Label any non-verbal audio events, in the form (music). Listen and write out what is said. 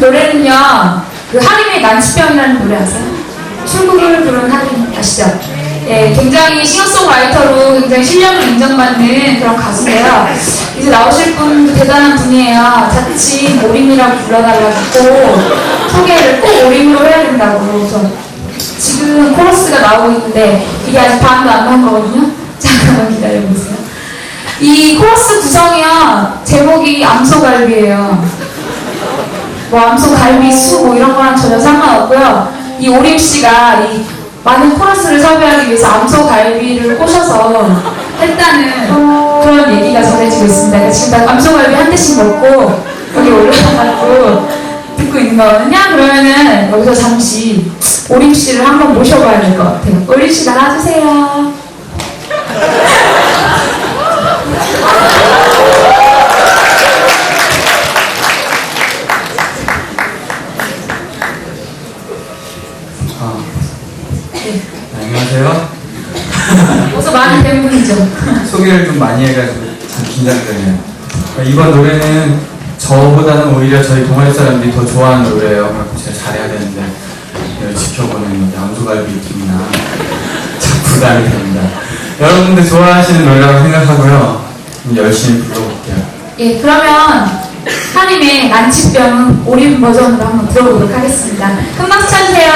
노래는요, 그 하림의 난치병이라는 노래 아세요? 출구를 부른 하림 아시죠? 예, 굉장히 싱어송라이터로 굉장히 실력을 인정받는 그런 가수인데요. 이제 나오실 분 대단한 분이에요. 자칫 오림이라고 불러달라고 소개를 꼭 오림으로 해야 된다고. 그래서 지금 코러스가 나오고 있는데 이게 아직 반도 안 나온 거거든요. (laughs) 잠깐만 기다려보세요. 이 코러스 구성이요. 제목이 암소갈비예요. 뭐 암소 갈비 수 뭐 이런 거랑 전혀 상관없고요. 이 오림 씨가 이 많은 코러스를 섭외하기 위해서 암소 갈비를 꼬셔서 했다는 그런 얘기가 전해지고 있습니다. 그래서 지금 다 암소 갈비 한 대씩 먹고 여기 올라가고 듣고 있는 거거든요. 그러면은 여기서 잠시 오림 씨를 한번 모셔봐야 될 것 같아요. 오림 씨 나와주세요. 분이죠. (laughs) 소개를 좀 많이 해가지고 참 긴장되네요. 이번 노래는 저보다는 오히려 저희 동아리 사람들이 더 좋아하는 노래예요. 그래서 제가 잘해야 되는데 지켜보는 양소갈비 팀이나 참 부담이 됩니다. 여러분들 좋아하시는 노래라고 생각하고요. 열심히 불러볼게요. 예, 그러면 하림의 난치병 오림 버전으로 한번 들어보도록 하겠습니다. 큰 박수 쳐주세요.